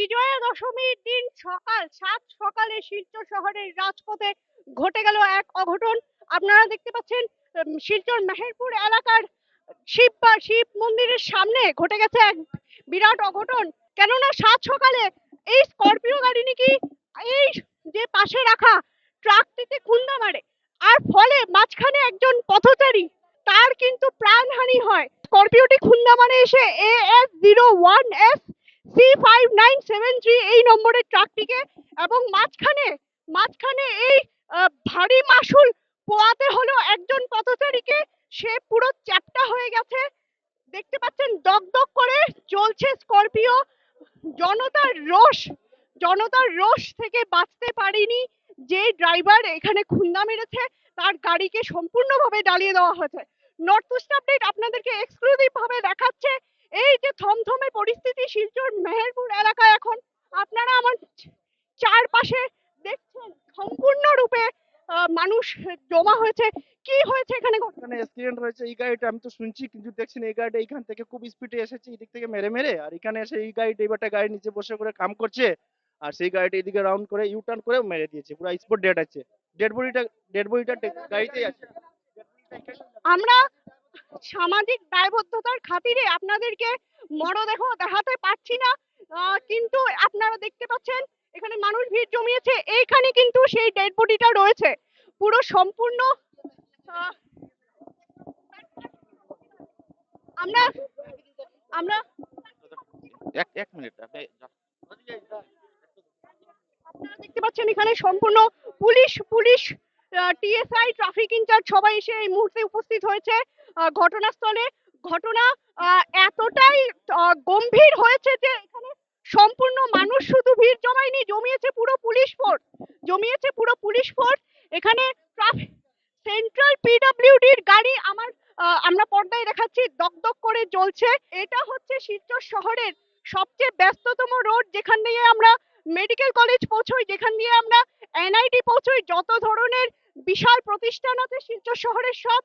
বিজয়া দশমীর দিন সকাল, সাত সকালে শিলচর শহরের রাজপথে ঘটে গেল এক অঘটন। আপনারা দেখতে পাচ্ছেন শিলচর মেহেরপুর এলাকার শিব বা শিব মন্দিরের সামনে ঘটে গেছে এক বিরাট অঘটন। কেননা সাত সকালে এই স্করপিও গাড়ি নাকি এই যে পাশে রাখা ট্রাকটিতে খুন্দা মারে। আর ফলে মাঝখানে একজন পথচারী, তার কিন্তু প্রাণহানি হয়। স্করপিওটি খুন্দা মারে এসে A S zero one S C five nine seven three এই নম্বরের ট্রাকটিকে এবং মাঝখানে মাঝখানে এই ভারী মাসুল পোয়াতে হলো একজন পথচারীকে। সে পুরো চ্যাপটা হয়ে গেছে। দেখতে পাচ্ছেন দগ দগ করে চলছে স্করপিও। জনতার রোষ জনতার রোষ থেকে বাঁচতে পারিনি যে ড্রাইভার এখানে খুন্দা মেরেছে। তার গাড়িকে সম্পূর্ণভাবে ডালিয়ে দেওয়া হয়েছে। নর্থ ইস্ট আপডেট আপনাদেরকে এক্সক্লুসিভ ভাবে দেখাচ্ছে। এই যে থমথমে পরিস্থিতি শিলচর মেহেরপুর এলাকায় এখন আপনারা আমার চারপাশে দেখছেন সম্পূর্ণরূপে মানুষ জমা হয়েছে। কি হয়েছে এখানে ঘটনা? এখানে অ্যাক্সিডেন্ট হয়েছে এই গাড়িটা আমি তো শুনছি কিন্তু দেখছি না এই গাড়িটা এখান থেকে খুব স্পিডে এসেছে এদিক থেকে মেরে মেরে আর এখানে এসে এই গাড়ি ড্রাইভারটা গাড়ির নিচে বসে করে কাম করছে আর সেই গাড়িটা এদিকে রাউন্ড করে ইউ টার্ন করে মেরে দিয়েছে পুরো স্পট ডেড আছে। ডেড বডিটা ডেড বডিটা গাড়িতেই আছে। আমরা সামাজিক দায়বদ্ধতার খাতিরে আপনাদেরকে মরদেহ দেখাতে পারছি না। কিন্তু আপনারা দেখতে পাচ্ছেন এখানে মানুষ ভিড় জমিয়েছে। এইখানে কিন্তু সেই ডেড বডিটা রয়েছে। পুরো সম্পূর্ণ আমরা আমরা এক এক মিনিট আপনারা দেখতে পাচ্ছেন এখানে সম্পূর্ণ police police TSI traffic incharge সবাই এসে এই মুহূর্তে উপস্থিত হয়েছে ঘটনাস্থলে। ঘটনা এতটাই গম্ভীর হয়েছে যে এখানে সম্পূর্ণ মানুষ শুধু ভিড় জমায়নি, জমিয়েছে পুরো পুলিশ ফোর্স জমিয়েছে পুরো পুলিশ ফোর্স এখানে সেন্ট্রাল পিডব্লিউডির গাড়ি আমার আমরা পর্দায় দেখাচ্ছি দগদগ করে জ্বলছে। এটা হচ্ছে শিলচর শহরের সবচেয়ে ব্যস্ততম রোড, যেখান দিয়ে আমরা মেডিকেল কলেজ পৌঁছোই, যেখান দিয়ে আমরা এনআইটি পৌঁছোই যত ধরনের বিশাল প্রতিষ্ঠান আছে শিলচর শহরের সব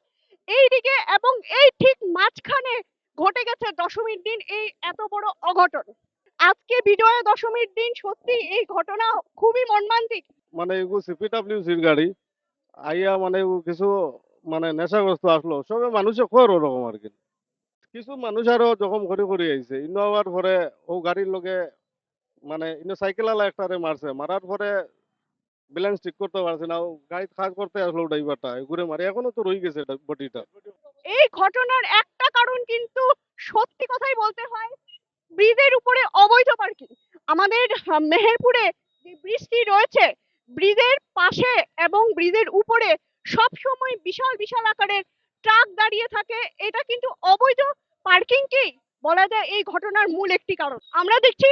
এই দিকে এবং এই ঠিক মাঝখানে ঘটে গেছে দশমীর দিন এই এত বড় অঘটন। আজকে বিজয়া দশমীর দিন সত্যি এই ঘটনা খুবই মর্মান্তিক। মানে এগু সিপিডাব্লিউসির গাড়ি, আইয়া মানে কিছু মানে নেশাগ্রস্ত আসলো, সবে মানুষে খোর ওরকম আর কি। কিছু মানুষ আরও জখম করে করে আইছে ইনো আবার পরে ও গাড়ির লগে মানে ইনো সাইকেল আলা একটারে মারছে, মারার পরে ব্যালেন্স ঠিক করতে পারছে না। গাড়ি কাজ করতে আসলো ড্রাইভারটা ঘুরে মারে। এখনও তো রয়ে গেছে বডিটা এই ঘটনার একটা কারণ কিন্তু সত্যি কথাই বলতে হয়, ব্রিজের উপরে অবৈধ পার্কিং আমাদের মেহেরপুরে যে ব্রিজটি রয়েছে, ব্রিজের পাশে এবং ব্রিজের উপরে সব সময় বিশাল বিশাল আকারের ট্রাক দাঁড়িয়ে থাকে। এটা কিন্তু অবৈধ পার্কিংকেই বলা যায় এই ঘটনার মূল একটি কারণ। আমরা দেখছি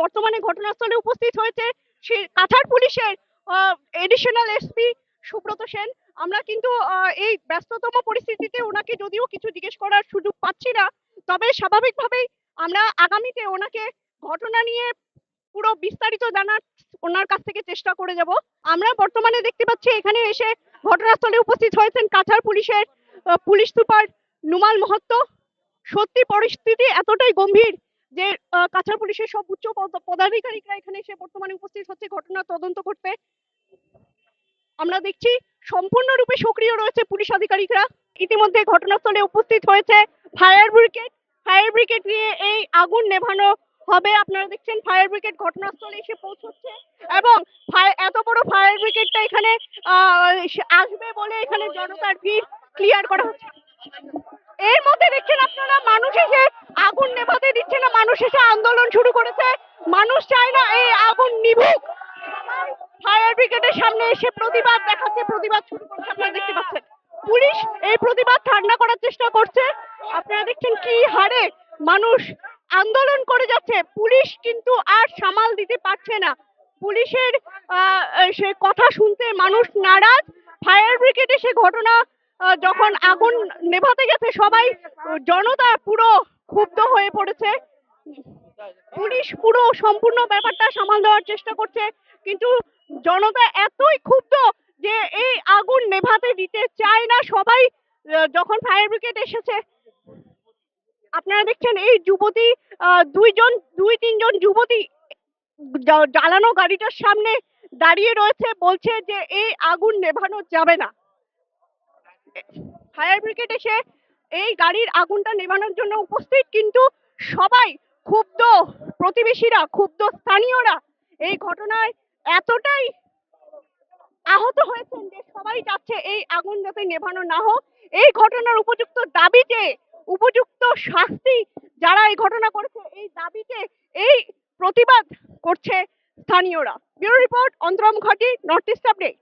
বর্তমানে ঘটনাস্থলে উপস্থিত হয়েছে সে কাছাড় পুলিশের এডিশনাল এসপি সুব্রত সেন। আমরা কিন্তু এই ব্যস্ততম পরিস্থিতিতে ওনাকে যদিও কিছু জিজ্ঞেস করার সুযোগ পাচ্ছি না, তবে স্বাভাবিকভাবেই আমরা আগামীতে ওনাকে ঘটনা নিয়ে পুরো বিস্তারিত জানার ওনার কাছ থেকে চেষ্টা করে যাব। আমরা বর্তমানে দেখতে পাচ্ছি এখানে এসে ঘটনাস্থলে উপস্থিত হয়েছেন কাছাড় পুলিশের পুলিশ সুপার নুমাল মহত্ত। সত্যি পরিস্থিতি এতটাই গম্ভীর যে কাছাড় পুলিশের সব উচ্চ পদ- পদাধিকারিকরা এখানে এসে বর্তমানে উপস্থিত হচ্ছে, ঘটনা তদন্ত করতে। আমরা দেখছি সম্পূর্ণরূপে সক্রিয় রয়েছে পুলিশ আধিকারিকরা। ইতিমধ্যে ঘটনাস্থলে উপস্থিত হয়েছে ফায়ার ব্রিগেড। ফায়ার ব্রিগেড নিয়ে এই আগুন নেভানো হবে। আপনারা দেখছেন ফায়ার ব্রিগেড ঘটনাস্থলে এসে পৌঁছচ্ছে এবং এত বড় ফায়ার ব্রিগেডটা এখানে আসবে বলে এখানে জনতার ভিড় ক্লিয়ার করা হচ্ছে। এর মধ্যে দেখছেন আপনারা মানুষ এসে আগুন নেভাতে দিচ্ছে। মানুষ এসে আন্দোলন শুরু করেছে। মানুষ চায় না এই আগুন নিভুক। ফায়ার ব্রিগেডের সামনে এসে প্রতিবাদ দেখাচ্ছে, প্রতিবাদ শুরু করছে, আপনারা দেখতে পাচ্ছেন। পুলিশ এই প্রতিবাদ ঠান্ডা করার চেষ্টা করছে। আপনারা দেখছেন কি হারে মানুষ আন্দোলন করে যাচ্ছে। পুলিশ কিন্তু আর সামাল দিতে পারছে না। পুলিশের সে কথা শুনতে মানুষ নারাজ। ফায়ার ব্রিগেডে এসে ঘটনা যখন আগুন নেভাতে গেছে, সবাই, জনতা পুরো ক্ষুব্ধ হয়ে পড়েছে। পুলিশ পুরো সম্পূর্ণ ব্যাপারটা সামাল দেওয়ার চেষ্টা করছে, কিন্তু জনতা এতই ক্ষুব্ধ যে এই আগুন নেভাতে দিতে চায় না। সবাই যখন ফায়ার ব্রিগেড এসেছে, আপনারা দেখছেন এই যুবতী দুইজন, দুই, তিনজন যুবতী জ্বালানো গাড়িটার সামনে দাঁড়িয়ে রয়েছে, বলছে যে এই আগুন নেভানো যাবে না। ফায়ার ব্রিগেড এসে এই গাড়ির আগুনটা নেভানোর জন্য উপস্থিত, কিন্তু সবাই ক্ষুব্ধ প্রতিবেশীরা, ক্ষুব্ধ স্থানীয়রা এই ঘটনায় এতটাই আহত হয়েছেন যে সবাই চাচ্ছে এই আগুন যাতে নেভানো না হোক। এই ঘটনার উপযুক্ত দাবিতে, উপযুক্ত শাস্তি যারা এই ঘটনা করেছে, এই দাবিতে এই প্রতিবাদ করছে স্থানীয়রা। ব্যুরো রিপোর্ট অন্তরম ঘটি, নর্থ ইস্ট আপডেট।